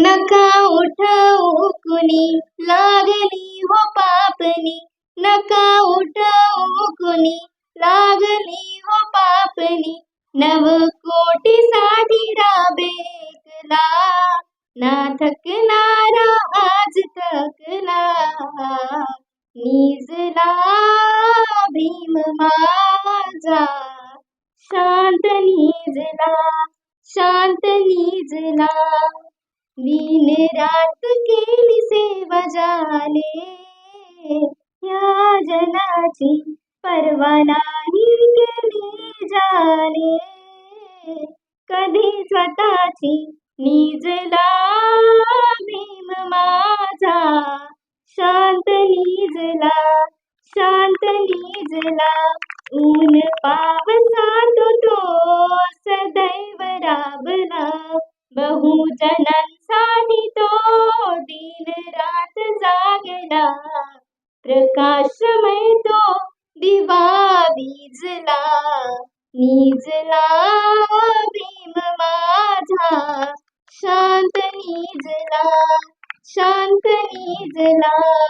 नका उठवू कुणी. लागली हो पापणी. नका उठवू कुणी. लागली हो पापणी. नव कोटी साठी राबेकला ना थकणारा आज थकला निजला भीम माझा. शांत निजला शांत निजला. दिन रात केली सेवा जाले. या जनाची पर्वा नाही केली जाले. कधी स्वतःची निजला भीम माझा. शांत निजला शांत निजला. ऊन पावसात तो सदैव राबला बहुजनांना प्रकाशमय तो दिवा विजला निजला भीम माझा. शांत निजला शांत निजला.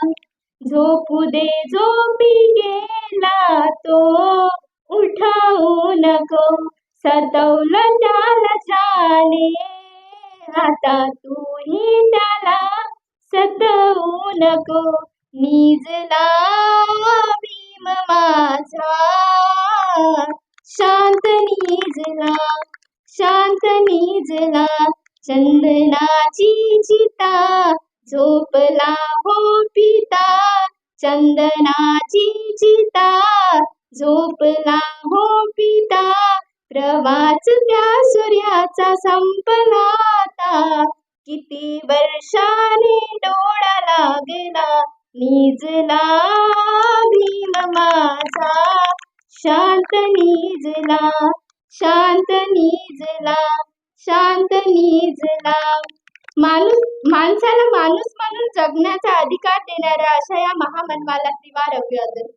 झोपू दे झोपी गेला तो उठावू नको सतवलं त्याला चाले. आता तूही त्याला सतवू नको निजला भीम माझा. शांत निजला शांत निजला चंदनाची चिता झोपला हो पिता. चंदनाची चिता झोपला हो पिता. प्रवास त्या सूर्याचा संपला आता. किती वर्षाने डोळा लागला. निजला भीम माझा शांत निजला शांत निजला शांत निजला माणूस माणसाला माणूस म्हणून जगण्याचा अधिकार देणाऱ्या अशा या महामनवाला त्रिवार अभिवादन